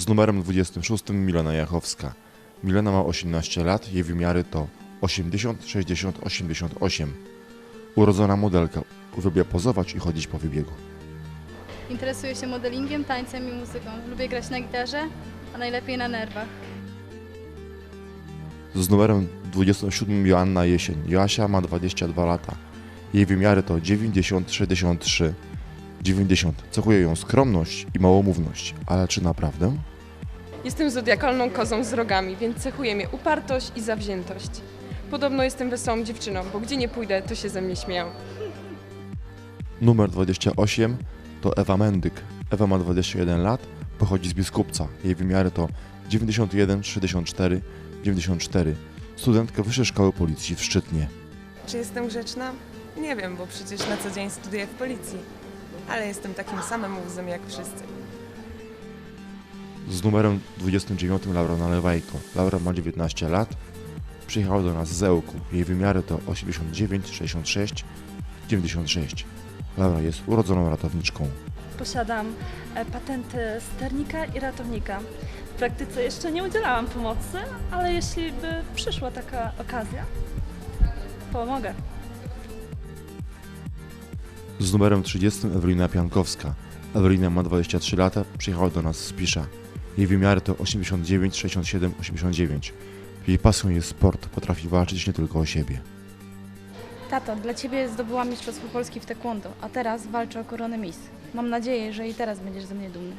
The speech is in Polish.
Z numerem 26 Milena Jachowska. Milena ma 18 lat, jej wymiary to 80, 60, 88. Urodzona modelka, uwielbia pozować i chodzić po wybiegu. Interesuję się modelingiem, tańcem i muzyką. Lubię grać na gitarze, a najlepiej na nerwach. Z numerem 27 Joanna Jesień. Joasia ma 22 lata. Jej wymiary to 90, 63, 90. Cechuje ją skromność i małomówność. Ale czy naprawdę? Jestem zodiakalną kozą z rogami, więc cechuje mnie upartość i zawziętość. Podobno jestem wesołą dziewczyną, bo gdzie nie pójdę, to się ze mnie śmieją. Numer 28 to Ewa Mendyk. Ewa ma 21 lat, pochodzi z Biskupca. Jej wymiary to 91, 64, 94. Studentka Wyższej Szkoły Policji w Szczytnie. Czy jestem grzeczna? Nie wiem, bo przecież na co dzień studiuję w policji. Ale jestem takim samym łzem jak wszyscy. Z numerem 29 Laura Nalewajko. Laura ma 19 lat, przyjechała do nas z Ełku. Jej wymiary to 89, 66, 96. Laura jest urodzoną ratowniczką. Posiadam e, patenty sternika i ratownika. W praktyce jeszcze nie udzielałam pomocy, ale jeśli by przyszła taka okazja, pomogę. Z numerem 30 Ewelina Piankowska. Ewelina ma 23 lata, przyjechała do nas z Pisza. Jej wymiary to 89, 67, 89. Jej pasją jest sport, potrafi walczyć nie tylko o siebie. Tato, dla Ciebie zdobyłam Mistrzostwo Polski w taekwondo, a teraz walczę o koronę Miss. Mam nadzieję, że i teraz będziesz ze mnie dumny.